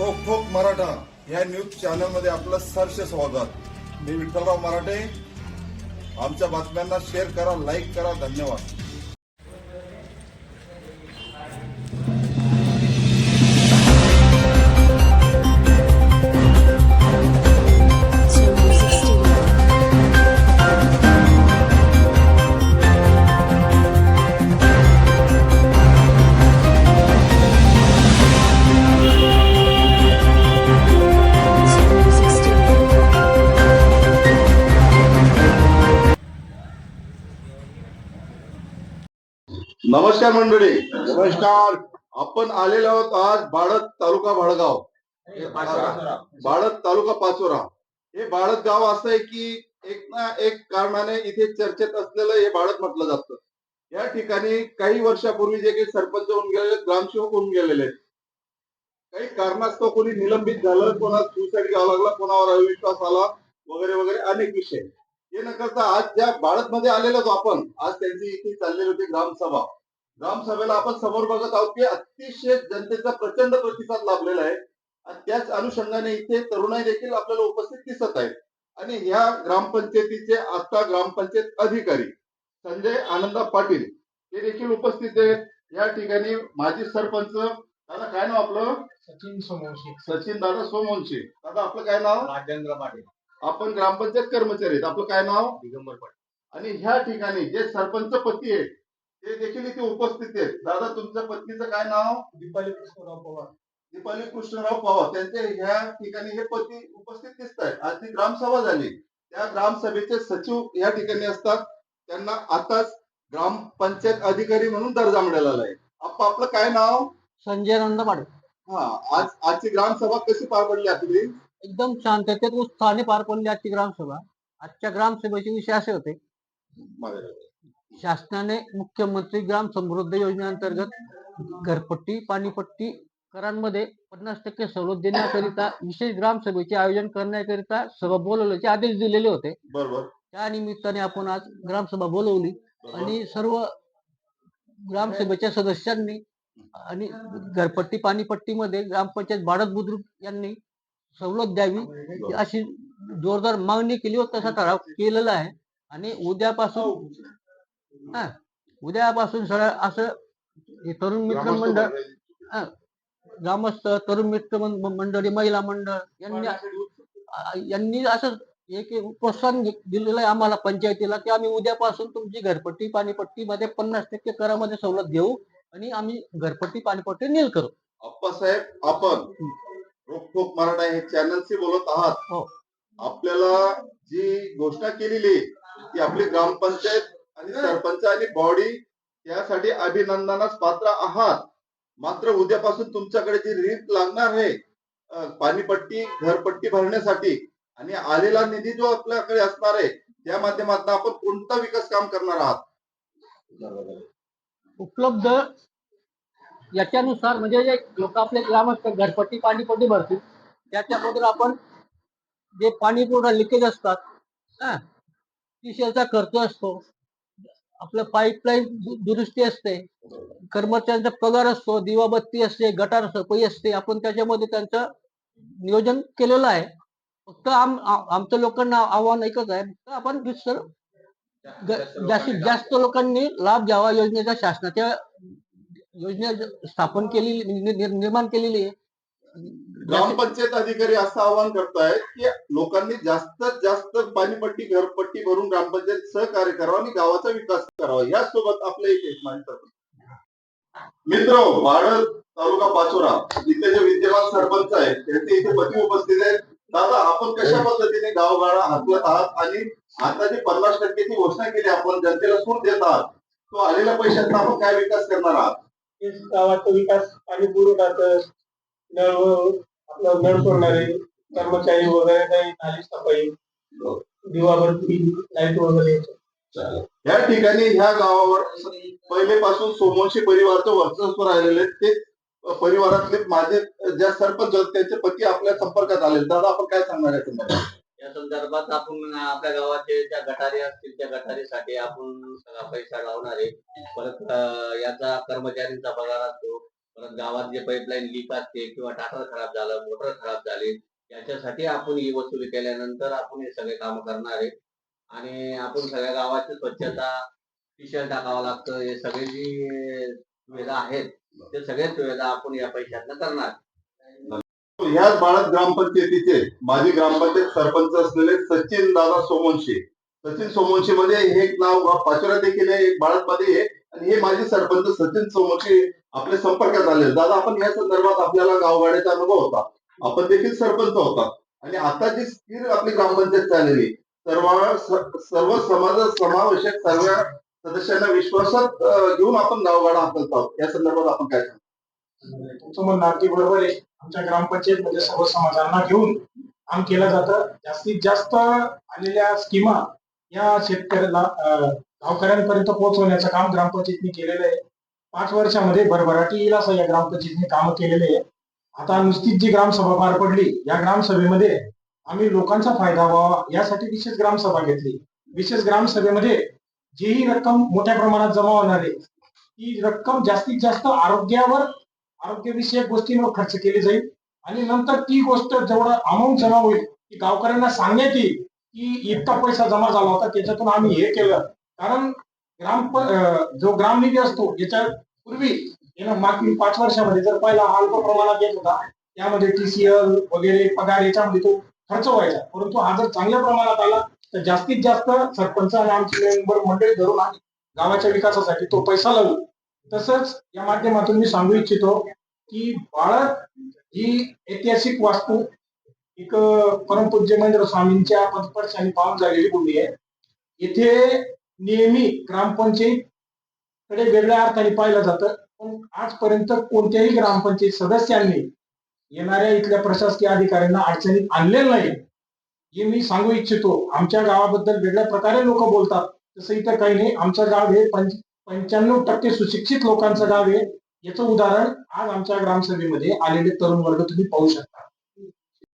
रोखोक मराठा या न्यूज चॅनलमध्ये आपलं सहर्ष स्वागत. मी विठ्ठलराव मराठे. आमच्या बातम्यांना शेअर करा लाईक करा धन्यवाद. नमस्कार मंडळी. नमस्कार. आपण आलेलो आहोत आज बाळत तालुका भाडगाव बाळत तालुका पाचोरा. हे बाळत गाव असं आहे की एक ना एक कारणाने इथे चर्चेत असलेलं हे बाळत म्हटलं जातं. या ठिकाणी काही वर्षापूर्वी जे काही सरपंच होऊन गेलेले ग्रामसेवक होऊन गेलेले काही कारणास्तव कोणी निलंबित झालं कोणाला सुसाईड घ्यावा लागला कोणावर अविश्वास आला वगैरे वगैरे अनेक विषय. हे न करता आज ज्या बाळदमध्ये आलेलो आहोत आपण आज त्यांची इथे चाललेली होती ग्रामसभा. ग्रामसभेला आपण समोर बघत आहोत की अतिशय जनतेचा प्रचंड प्रतिसाद लाभलेला आहे. आणि त्याच अनुषंगाने इथे तरुणाई देखील आपल्याला उपस्थित दिसत आहेत. आणि ह्या ग्रामपंचायतीचे आता ग्रामपंचायत अधिकारी संजय आनंदा पाटील हे देखील उपस्थित आहेत. या ठिकाणी माजी सरपंच दादा काय नाव आपलं? सचिन सोमवंशी. सचिन दादा सोमवंशी. दादा आपलं काय नाव? राजेंद्र पाटील आपण ग्रामपंचायत कर्मचारी आहेत. आपलं काय नाव? दिगंबर पाटील. आणि ह्या ठिकाणी जे सरपंच पती आहेत ते देखील इथे उपस्थित आहेत. दादा तुमच्या पत्नीचं काय नाव? दीपाली कृष्णराव पवार. दीपाली कृष्णराव पवार. त्यांचे ह्या ठिकाणी हे पती उपस्थित दिसत आहेत. आज ती ग्रामसभा झाली. त्या ग्रामसभेचे सचिव या ठिकाणी असतात. त्यांना आताच ग्रामपंचायत अधिकारी म्हणून दर्जा मिळालेला आहे. आप आपलं काय नाव? संजय नंद पाटील हा आज आजची ग्रामसभा कशी पार पडली आपली? एकदम शांततेत उत्साहाने पार पडली आजची ग्रामसभा. आजच्या ग्रामसभेचे विषय असे होते. शासनाने मुख्यमंत्री ग्राम समृद्धी योजनेअंतर्गत घरपट्टी पाणीपट्टी करांमध्ये पन्नास टक्के सवलत देण्याकरिता विशेष ग्रामसभेचे आयोजन करण्याकरिता सभा बोलवल्याचे आदेश दिलेले होते. बरोबर. त्या निमित्ताने आपण आज ग्रामसभा बोलवली. आणि सर्व ग्रामसभेच्या सदस्यांनी आणि घरपट्टी पाणीपट्टीमध्ये ग्रामपंचायत बाळद बुद्रुक यांनी सवलत द्यावी. अशी जोरदार मागणी केली व तसा ठराव केलेला आहे. आणि उद्यापासून हा उद्यापासून सगळं असं तरुण मित्र मंडळ ग्रामस्थ तरुण मित्र मंडळी महिला मंडळ यांनी यांनी असं एक प्रोत्साहन दिलेलं आहे आम्हाला पंचायतीला की आम्ही उद्यापासून तुमची घरपट्टी पाणीपट्टी मध्ये पन्नास टक्के करामध्ये सवलत घेऊ आणि आम्ही घरपट्टी पाणीपट्टी नील करू. अप्पासाहेब आपण रोखोक मराठा हे चॅनलशी बोलत आहात. हो. आपल्याला जी घोषणा केलेली ती आपली ग्रामपंचायत आणि सरपंच आणि बॉडी त्यासाठी अभिनंदनास पात्र आहात. मात्र उद्यापासून तुमच्याकडे जी रीत लागणार आहे पाणीपट्टी घरपट्टी भरण्यासाठी आणि आलेला निधी जो आपल्याकडे असणार आहे त्या माध्यमातून आपण कोणता विकास काम करणार आहात? उपलब्ध याच्यानुसार म्हणजे जे लोक आपले ग्रामस्थ घरपट्टी पाणीपट्टी भरतील त्याच्याबद्दल आपण जे पाणी पुरवठा लिकेज असतात हा खर्च असतो आपलं पाईपलाईन दुरुस्ती असते कर्मचाऱ्यांचा पगार असतो दिवाबत्ती असते गटार सफाई असते आपण त्याच्यामध्ये त्यांचं नियोजन केलेलं आहे. फक्त आम आमच्या लोकांना आव्हान एकच आहे फक्त आपण दुसरं जास्तीत जास्त लोकांनी लाभ घ्यावा योजनेचा शासनाच्या योजना स्थापन केलेली म्हणजे निर्माण केलेली आहे. ग्रामपंचायत अधिकारी असं आवाहन करतायत की लोकांनी जास्तीत जास्त पाणीपट्टी घरपट्टी भरून ग्रामपंचायत सहकार्य करावं आणि गावाचा विकास करावा. यासोबत आपले एक एक मित्र भारत तालुका पाचोरा इथे जे विद्यमान सरपंच आहेत त्यांचे इथे पती उपस्थित आहेत. दादा आपण कशा पद्धतीने गावगाडा हातवत आहात आणि आता जी पन्नास टक्क्याची घोषणा केली आपण जनतेला सूट देत आहात तो आलेल्या पैशाचा आपण काय विकास करणार आहात? गावाचा विकास पाणी पुरवठाचं नळ आपलं नळ सोडणारे कर्मचारी वगैरे काही नाली सफाई दिवाबत्ती लाइट वगैरे. या ठिकाणी ह्या गावावर पहिलेपासून सोमवंशी परिवारचं वर्चस्व राहिलेले. ते परिवारातले माझे ज्या सरपंच त्यांचे पती आपल्या संपर्कात आले दादा आपण काय सांगणार आहे तुम्हाला? या संदर्भात आपण आपल्या गावाचे ज्या गटारी असतील त्या गटारीसाठी आपण सगळा पैसा लावणार आहे. परत अं, याचा कर्मचाऱ्यांचा पगार असतो. परत गावात जे पाईपलाईन लीक असते किंवा टाटर खराब झालं मोटर खराब झाली याच्यासाठी आपण ही वसुली केल्यानंतर आपण हे सगळे काम करणार आहे. आणि आपण सगळ्या गावाची स्वच्छता पिशल टाकावं लागतं. हे सगळे जी सुविधा आहेत ते सगळ्या सुविधा आपण या पैशातनं करणार. ह्याच बाळत ग्रामपंचायतीचे माजी ग्रामपंचायत सरपंच असलेले सचिन दादा सोमवंशी. सचिन सोमवंशी मध्ये हे एक नाव पाचोरा देखील आहे, एक बाळत मध्ये आहे आणि हे माजी सरपंच सचिन सोमवंशी आपल्या संपर्कात आले दादा आपण या संदर्भात आपल्याला गावगाड्याचा अनुभव होता. आपण देखील सरपंच होता. आणि आता जी स्थिर आपली ग्रामपंचायत चाललेली सर्व सर्व समाज समावेशक सर्व सदस्यांना विश्वासात घेऊन आपण गावगाडा हाताळत आहोत. या संदर्भात आपण काय सांगतो तुमचं म्हणणं अगदी बरोबर आहे. आमच्या ग्रामपंचायत मध्ये सर्व समाजांना घेऊन काम केलं जातं. जास्तीत जास्त आलेल्या स्कीमा या शेतकऱ्याला गावकऱ्यांपर्यंत पोहोचवण्याचं काम ग्रामपंचायतने केलेलं आहे. पाच वर्षामध्ये भरभराटी येईल असं या ग्रामपंचायतीने काम केलेले आहे. आता नुसतीच जी ग्रामसभा पार पडली या ग्रामसभेमध्ये आम्ही लोकांचा फायदा व्हावा यासाठी विशेष ग्रामसभा घेतली. विशेष ग्रामसभेमध्ये जीही रक्कम मोठ्या प्रमाणात जमा होणार आहे ती रक्कम जास्तीत जास्त आरोग्यावर आरोग्यविषयक गोष्टींवर खर्च केली जाईल. आणि नंतर ती गोष्ट जेवढा अमाऊंट जमा होईल ती गावकऱ्यांना सांगण्यात येईल की इतका पैसा जमा झाला होता त्याच्यातून आम्ही हे केलं. कारण ग्राम जो जो ग्रामनिधी असतो याच्या पूर्वी यानं मागील पाच वर्षामध्ये जर पहिला अल्प प्रमाणात येत होता त्यामध्ये टीसीएल वगैरे पगार याच्यामध्ये तो खर्च व्हायचा. परंतु हा जर चांगल्या प्रमाणात आला तर जास्तीत जास्त सरपंच आणि आमची मेंबर मंडळी धरून आम्ही गावाच्या विकासासाठी तो पैसा लावू. तसंच या माध्यमातून मी सांगू इच्छितो की बाळक ही ऐतिहासिक वास्तू एक परमपूज्य महेंद्र स्वामींच्या पदस्पर्शाने पाहून झालेली भूमी आहे. येथे नेहमी ग्रामपंचायत कडे वेगळ्या अर्थाने पाहिलं जातं पण आजपर्यंत कोणत्याही ग्रामपंचायत सदस्यांनी येणाऱ्या इथल्या प्रशासकीय अधिकाऱ्यांना अडचणीत आणलेलं नाही. हे मी सांगू इच्छितो. आमच्या गावाबद्दल वेगळ्या प्रकारे लोक बोलतात तसं इतर काही नाही. आमचं गाव हे पंच पंच्याण्णव टक्के सुशिक्षित लोकांचं गाव आहे. याचं उदाहरण आज आमच्या ग्रामसभेमध्ये आलेले तरुण वर्ग तुम्ही पाहू शकता.